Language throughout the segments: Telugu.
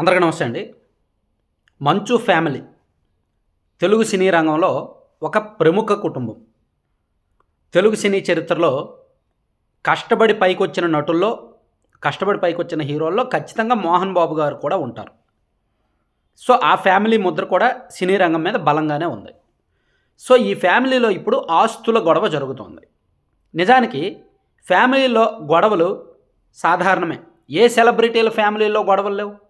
అందరికీ నమస్తే అండి. మంచు ఫ్యామిలీ తెలుగు సినీ రంగంలో ఒక ప్రముఖ కుటుంబం. తెలుగు సినీ చరిత్రలో కష్టపడి పైకొచ్చిన నటుల్లో కష్టపడి పైకొచ్చిన హీరోల్లో ఖచ్చితంగా మోహన్ బాబు గారు కూడా ఉంటారు. సో ఆ ఫ్యామిలీ ముద్ర కూడా సినీ రంగం మీద బలంగానే ఉంది. సో ఈ ఫ్యామిలీలో ఇప్పుడు ఆస్తుల గొడవ జరుగుతోంది. నిజానికి ఫ్యామిలీలో గొడవలు సాధారణమే. ఏ సెలబ్రిటీల ఫ్యామిలీలో గొడవలు లేవు?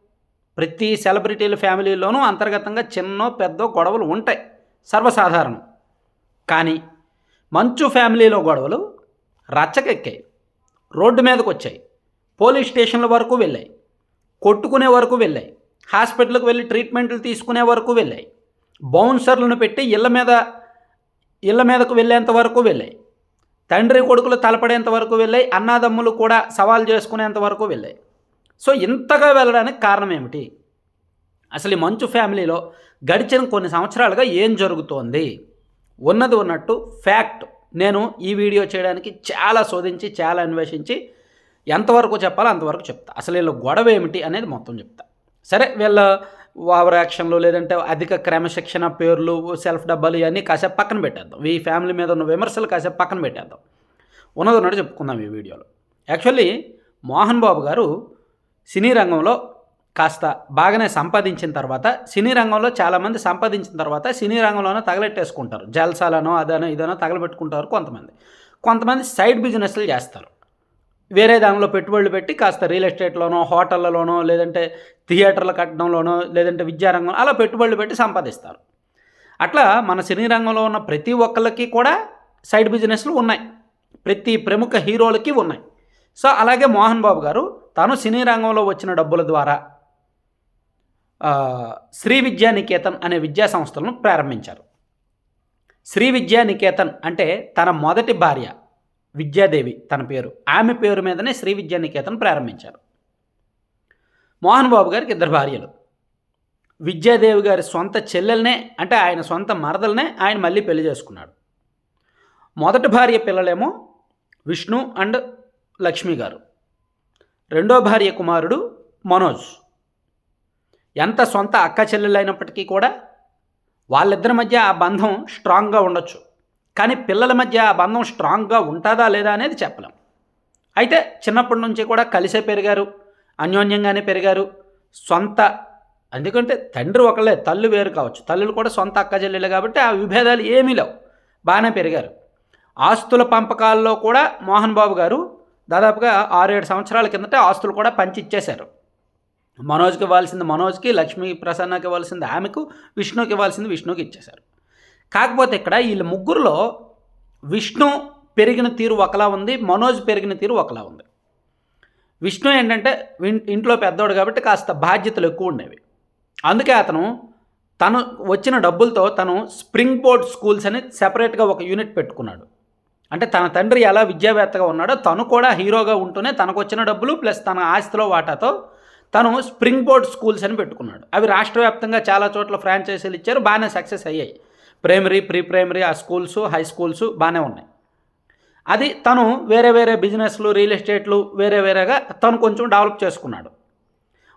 ప్రతి సెలబ్రిటీల ఫ్యామిలీలోనూ అంతర్గతంగా చిన్నో పెద్దో గొడవలు ఉంటాయి. సర్వసాధారణం. కానీ మంచు ఫ్యామిలీలో గొడవలు రచ్చకెక్కాయి. రోడ్డు మీదకు వచ్చాయి పోలీస్ స్టేషన్ల వరకు వెళ్ళాయి. కొట్టుకునే వరకు వెళ్ళాయి. హాస్పిటల్కి వెళ్ళి ట్రీట్మెంట్లు తీసుకునే వరకు వెళ్ళాయి. బౌన్సర్లను పెట్టి ఇళ్ళ మీద ఇళ్ళ మీదకు వెళ్ళేంత వరకు వెళ్ళాయి. తండ్రి కొడుకులు తలపడేంత వరకు వెళ్ళాయి. అన్నాదమ్ములు కూడా సవాల్ చేసుకునేంత వరకు వెళ్ళాయి. సో ఇంతగా వెళ్ళడానికి కారణం ఏమిటి? అసలు ఈ మంచు ఫ్యామిలీలో గడిచిన కొన్ని సంవత్సరాలుగా ఏం జరుగుతోంది? ఉన్నది ఉన్నట్టు ఫ్యాక్ట్. నేను ఈ వీడియో చేయడానికి చాలా శోధించి చాలా అన్వేషించి ఎంతవరకు చెప్పాలో అంతవరకు చెప్తా. అసలు వీళ్ళ గొడవ ఏమిటి అనేది మొత్తం చెప్తా. సరే వీళ్ళ ఓవర్ యాక్షన్లు లేదంటే అధిక క్రమశిక్షణ పేర్లు సెల్ఫ్ డబ్బాలు ఇవన్నీ కాసేపు పక్కన పెట్టేద్దాం. ఈ ఫ్యామిలీ మీద ఉన్న విమర్శలు కాసేపు పక్కన పెట్టేద్దాం. ఉన్నది ఉన్నట్టు చెప్పుకుందాం ఈ వీడియోలో. యాక్చువల్లీ మోహన్ బాబు గారు సినీ రంగంలో కాస్త బాగానే సంపాదించిన తర్వాత సినీ రంగంలో చాలామంది సంపాదించిన తర్వాత సినీ రంగంలోనే తగలెట్టేసుకుంటారు. జల్సాలనో అదనో ఇదనో తగలబెట్టుకుంటారు కొంతమంది. కొంతమంది సైడ్ బిజినెస్లు చేస్తారు. వేరే దానిలో పెట్టుబడులు పెట్టి కాస్త రియల్ ఎస్టేట్లోనో హోటళ్ళలోనో లేదంటే థియేటర్లు కట్టడంలోనో లేదంటే విద్యారంగం అలా పెట్టుబడులు పెట్టి సంపాదిస్తారు. అట్లా మన సినీ రంగంలో ఉన్న ప్రతి ఒక్కళ్ళకి కూడా సైడ్ బిజినెస్లు ఉన్నాయి. ప్రతి ప్రముఖ హీరోలకి ఉన్నాయి. సో అలాగే మోహన్ బాబు గారు తను సినీ రంగంలో వచ్చిన డబ్బుల ద్వారా శ్రీ విద్యా నికేతన్ అనే విద్యా సంస్థలను ప్రారంభించారు. శ్రీ విద్యా నికేతన్ అంటే తన మొదటి భార్య విద్యాదేవి తన పేరు. ఆమె పేరు మీదనే శ్రీ విద్యా నికేతన్ ప్రారంభించారు. మోహన్ బాబు గారికి ఇద్దరు భార్యలు. విద్యాదేవి గారి సొంత చెల్లెలనే అంటే ఆయన సొంత మరదలనే ఆయన మళ్ళీ పెళ్ళి చేసుకున్నాడు. మొదటి భార్య పిల్లలేమో విష్ణు అండ్ లక్ష్మి గారు. రెండో భార్య కుమారుడు మనోజ్. ఎంత సొంత అక్క చెల్లెలైనప్పటికీ కూడా వాళ్ళిద్దరి మధ్య ఆ బంధం స్ట్రాంగ్గా ఉండొచ్చు. కానీ పిల్లల మధ్య ఆ బంధం స్ట్రాంగ్గా ఉంటుందా లేదా అనేది చెప్పలేం. అయితే చిన్నప్పటి నుంచి కూడా కలిసే పెరిగారు అన్యోన్యంగానే పెరిగారు. సొంత ఎందుకంటే తండ్రి ఒకళ్ళే తల్లు వేరు కావచ్చు. తల్లులు కూడా సొంత అక్క చెల్లెలు కాబట్టి ఆ విభేదాలు ఏమీ లేవు. బాగానే పెరిగారు. ఆస్తుల పంపకాల్లో కూడా మోహన్ బాబు గారు దాదాపుగా ఆరేడు సంవత్సరాల కిందట ఆస్తులు కూడా పంచి ఇచ్చేశారు మనోజ్కి ఇవ్వాల్సింది మనోజ్కి లక్ష్మీ ప్రసన్నకి ఇవ్వాల్సింది ఆమెకు విష్ణుకి ఇవ్వాల్సింది విష్ణుకి ఇచ్చేశారు. కాకపోతే ఇక్కడ వీళ్ళ ముగ్గురులో విష్ణు పెరిగిన తీరు ఒకలా ఉంది మనోజ్ పెరిగిన తీరు ఒకలా ఉంది. విష్ణు ఏంటంటే ఇంట్లో పెద్దోడు కాబట్టి కాస్త బాధ్యతలు ఎక్కువ ఉండేవి. అందుకే అతను తను వచ్చిన డబ్బులతో తను స్ప్రింగ్ బోర్డ్ స్కూల్స్ అని సెపరేట్గా ఒక యూనిట్ పెట్టుకున్నాడు. అంటే తన తండ్రి ఎలా విద్యావేత్తగా ఉన్నాడో తను కూడా హీరోగా ఉంటూనే తనకు వచ్చిన డబ్బులు ప్లస్ తన ఆస్తిలో వాటాతో తను స్ప్రింగ్ బోర్డ్ స్కూల్స్ అని పెట్టుకున్నాడు. అవి రాష్ట్ర వ్యాప్తంగా చాలా చోట్ల ఫ్రాంచైజీలు ఇచ్చారు బాగానే సక్సెస్ అయ్యాయి. ప్రైమరీ ప్రీ ప్రైమరీ ఆ స్కూల్స్ హై స్కూల్స్ బాగానే ఉన్నాయి. అది తను వేరే వేరే బిజినెస్లు రియల్ ఎస్టేట్లు వేరే వేరేగా తను కొంచెం డెవలప్ చేసుకున్నాడు.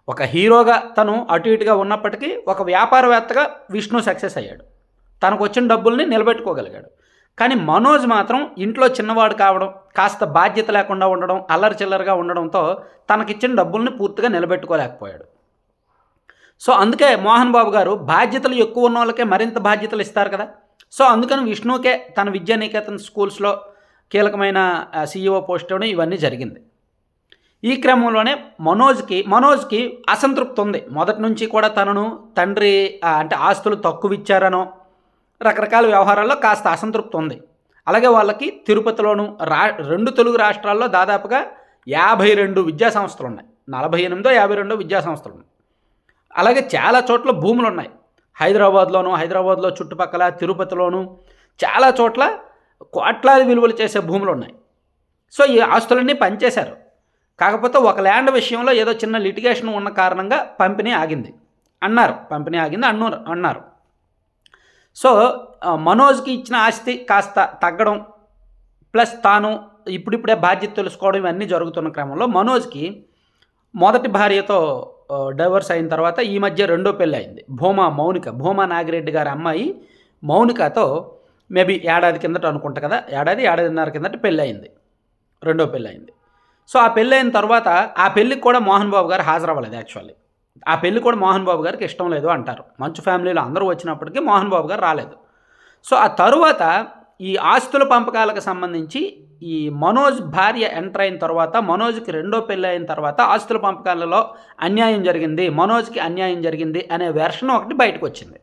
ఒక హీరోగా తను అటు ఇటుగా ఉన్నప్పటికీ ఒక వ్యాపారవేత్తగా విష్ణు సక్సెస్ అయ్యాడు. తనకు వచ్చిన డబ్బుల్ని నిలబెట్టుకోగలిగాడు. కానీ మనోజ్ మాత్రం ఇంట్లో చిన్నవాడు కావడం కాస్త బాధ్యత లేకుండా ఉండడం అల్లరి చిల్లరగా ఉండడంతో తనకిచ్చిన డబ్బుల్ని పూర్తిగా నిలబెట్టుకోలేకపోయాడు. సో అందుకే మోహన్ బాబు గారు బాధ్యతలు ఎక్కువ ఉన్న వాళ్ళకే మరింత బాధ్యతలు ఇస్తారు కదా. సో అందుకని విష్ణుకే తన విద్యానికేతన్ స్కూల్స్లో కీలకమైన సీఈఓ పోస్ట్ ఇవ్వడం ఇవన్నీ జరిగింది. ఈ క్రమంలోనే మనోజ్కి మనోజ్కి అసంతృప్తి ఉంది. మొదటి నుంచి కూడా తనను తండ్రి అంటే ఆస్తులు తక్కువ ఇచ్చారనో రకరకాల వ్యవహారాల్లో కాస్త అసంతృప్తి ఉంది. అలాగే వాళ్ళకి తిరుపతిలోను రా రెండు తెలుగు రాష్ట్రాల్లో దాదాపుగా యాభై రెండు విద్యా సంస్థలు ఉన్నాయి. నలభై ఎనిమిదో యాభై రెండో విద్యా సంస్థలు ఉన్నాయి. అలాగే చాలా చోట్ల భూములు ఉన్నాయి. హైదరాబాద్లోను హైదరాబాద్లో చుట్టుపక్కల తిరుపతిలోను చాలా చోట్ల కోట్లాది విలువలు చేసే భూములు ఉన్నాయి. సో ఈ ఆస్తులన్నీ పనిచేశారు. కాకపోతే ఒక ల్యాండ్ విషయంలో ఏదో చిన్న లిటిగేషన్ ఉన్న కారణంగా పంపిణీ ఆగింది. అన్నారు. పంపిణీ ఆగింది అన్నారు అన్నారు. సో మనోజ్కి ఇచ్చిన ఆస్తి కాస్త తగ్గడం ప్లస్ తాను ఇప్పుడిప్పుడే బాధ్యత తెలుసుకోవడం ఇవన్నీ జరుగుతున్న క్రమంలో మనోజ్కి మొదటి భార్యతో డైవర్స్ అయిన తర్వాత ఈ మధ్య రెండో పెళ్ళి అయింది. భూమా మౌనిక భూమా నాగిరెడ్డి గారి అమ్మాయి మౌనికతో మేబీ ఏడాది కిందట అనుకుంటా కదా ఏడాది ఏడాదిన్నర కిందట పెళ్ళి అయింది. రెండో పెళ్ళి అయింది. సో ఆ పెళ్ళి అయిన తర్వాత ఆ పెళ్ళికి కూడా మోహన్ బాబు గారు హాజరవ్వలేదు యాక్చువల్లీ. ఆ పెళ్ళి కూడా మోహన్ బాబు గారికి ఇష్టం లేదు అంటారు. మంచు ఫ్యామిలీలో అందరూ వచ్చినప్పటికీ మోహన్ బాబు గారు రాలేదు. సో ఆ తరువాత ఈ ఆస్తుల పంపకాలకు సంబంధించి ఈ మనోజ్ భార్య ఎంటర్ అయిన తర్వాత మనోజ్కి రెండో పెళ్ళి అయిన తర్వాత ఆస్తుల పంపకాలలో అన్యాయం జరిగింది. మనోజ్కి అన్యాయం జరిగింది అనే వెర్షన్ ఒకటి బయటకు వచ్చింది.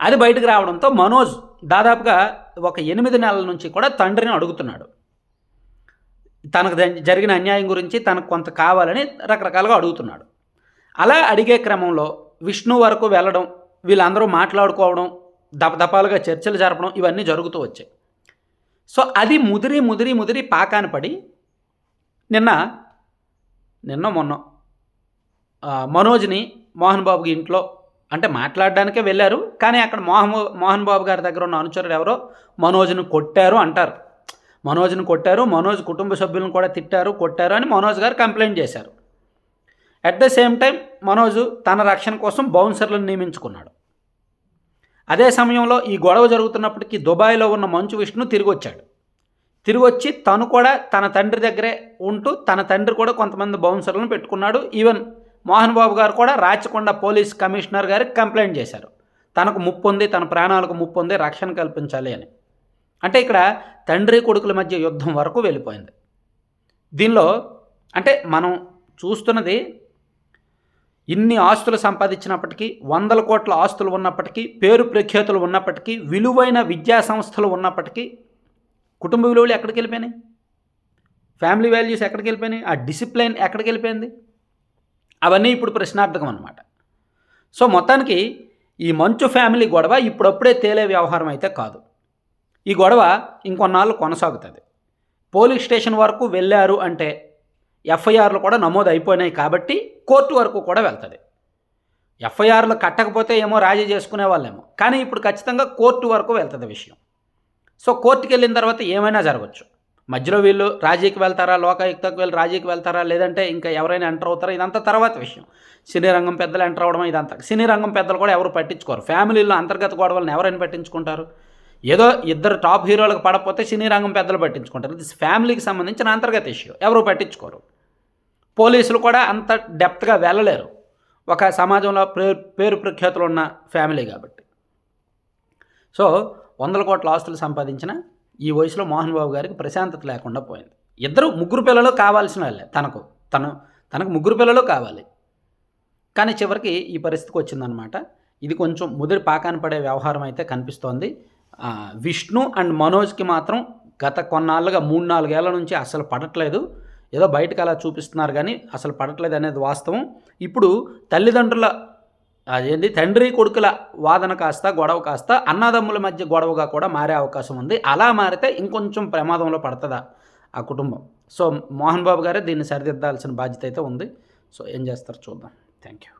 అది బయటకు రావడంతో మనోజ్ దాదాపుగా ఒక ఎనిమిది నెలల నుంచి కూడా తండ్రిని అడుగుతున్నాడు. తనకు జరిగిన అన్యాయం గురించి తనకు కొంత కావాలని రకరకాలుగా అడుగుతున్నాడు. అలా అడిగే క్రమంలో విష్ణు వరకు వెళ్ళడం వీళ్ళందరూ మాట్లాడుకోవడం దపదపాలుగా చర్చలు జరపడం ఇవన్నీ జరుగుతూ వచ్చాయి. సో అది ముదిరి ముదిరి ముదిరి పాకాన పడి నిన్న నిన్న మొన్న మనోజ్ని మోహన్ బాబుకి ఇంట్లో అంటే మాట్లాడడానికే వెళ్ళారు. కానీ అక్కడ మోహన్ మోహన్ బాబు గారి దగ్గర ఉన్న అనుచరులు ఎవరో మనోజ్ను కొట్టారు అంటారు. మనోజ్ను కొట్టారు మనోజ్ కుటుంబ సభ్యులను కూడా తిట్టారు కొట్టారు అని మనోజ్ గారు కంప్లైంట్ చేశారు. At the same time Manoj తన రక్షణ కోసం బౌన్సర్లను నియమించుకున్నాడు. అదే సమయంలో ఈ గొడవ జరుగుతున్నప్పటికీ దుబాయ్లో ఉన్న మంచు విష్ణు తిరిగి వచ్చాడు తిరిగి వచ్చి తను కూడా తన తండ్రి దగ్గరే ఉంటూ తన తండ్రి కూడా కొంతమంది బౌన్సర్లను పెట్టుకున్నాడు. ఈవెన్ మోహన్ బాబు గారు కూడా రాచకొండ పోలీస్ కమిషనర్ గారికి కంప్లైంట్ చేశారు. తనకు ముప్పు ఉంది తన ప్రాణాలకు ముప్పు ఉంది రక్షణ కల్పించాలి అని. అంటే ఇక్కడ తండ్రి కొడుకుల మధ్య యుద్ధం వరకు వెళ్ళిపోయింది. దీనిలో అంటే మనం చూస్తున్నది ఇన్ని ఆస్తులు సంపాదించినప్పటికీ వందల కోట్ల ఆస్తులు ఉన్నప్పటికీ పేరు ప్రఖ్యాతులు ఉన్నప్పటికీ విలువైన విద్యా సంస్థలు ఉన్నప్పటికీ కుటుంబ విలువలు ఎక్కడికి వెళ్ళిపోయినాయి? ఫ్యామిలీ వాల్యూస్ ఎక్కడికి వెళ్ళిపోయినాయి? ఆ డిసిప్లైన్ ఎక్కడికి వెళ్ళిపోయింది? అవన్నీ ఇప్పుడు ప్రశ్నార్థకం అనమాట సో మొత్తానికి ఈ మంచు ఫ్యామిలీ గొడవ ఇప్పుడప్పుడే తేలే వ్యవహారం అయితే కాదు. ఈ గొడవ ఇంకొన్నాళ్ళు కొనసాగుతుంది. పోలీస్ స్టేషన్ వరకు వెళ్ళారు అంటే ఎఫ్ఐఆర్లు కూడా నమోదు అయిపోయినాయి కాబట్టి కోర్టు వరకు కూడా వెళ్తుంది. ఎఫ్ఐఆర్లు కట్టకపోతే ఏమో రాజీ చేసుకునే వాళ్ళేమో. కానీ ఇప్పుడు ఖచ్చితంగా కోర్టు వరకు వెళ్తుంది విషయం. సో కోర్టుకి వెళ్ళిన తర్వాత ఏమైనా జరగచ్చు. మధ్యలో వీళ్ళు రాజీకి వెళ్తారా లోకాయుక్తకు వెళ్ళి రాజీకి వెళ్తారా లేదంటే ఇంకా ఎవరైనా ఎంటర్ అవుతారా ఇదంతా తర్వాత విషయం. సినీ రంగం పెద్దలు ఎంటర్ అవ్వడం ఇదంతా. సినీ రంగం పెద్దలు కూడా ఎవరు పట్టించుకోరు. ఫ్యామిలీలో అంతర్గత గొడవలను ఎవరైనా పట్టించుకుంటారు? ఏదో ఇద్దరు టాప్ హీరోలకు పడకపోతే సినీ రంగం పెద్దలు పట్టించుకుంటారు. ఇది ఫ్యామిలీకి సంబంధించిన అంతర్గత ఇష్యూ. ఎవరు పట్టించుకోరు. పోలీసులు కూడా అంత డెప్త్గా వెళ్ళలేరు. ఒక సమాజంలో పేరు పేరు ప్రఖ్యాతులు ఉన్న ఫ్యామిలీ కాబట్టి. సో వందల కోట్ల ఆస్తులు సంపాదించిన ఈ వయసులో మోహన్ బాబు గారికి ప్రశాంతత లేకుండా పోయింది. ఇద్దరు ముగ్గురు పిల్లలు కావాల్సిన వాళ్ళే తనకు తను తనకు ముగ్గురు పిల్లలు కావాలి. కానీ చివరికి ఈ పరిస్థితికి వచ్చిందనమాట ఇది కొంచెం ముదిరి పాకాన పడే వ్యవహారం అయితే కనిపిస్తోంది. విష్ణు అండ్ మనోజ్కి మాత్రం గత కొన్నాళ్ళుగా మూడు నాలుగేళ్ళ నుంచి అసలు పడట్లేదు. ఏదో బయటకు అలా చూపిస్తున్నారు కానీ అసలు పడట్లేదు అనేది వాస్తవం. ఇప్పుడు తల్లిదండ్రుల అదేంటి తండ్రి కొడుకుల వాదన కాస్త గొడవ కాస్త అన్నదమ్ముల మధ్య గొడవగా కూడా మారే అవకాశం ఉంది. అలా మారితే ఇంకొంచెం ప్రమాదంలో పడుతుందా ఆ కుటుంబం? సో మోహన్ బాబు గారే దీన్ని సరిదిద్దాల్సిన బాధ్యత అయితే ఉంది. సో ఏం చేస్తారు చూద్దాం. Thank you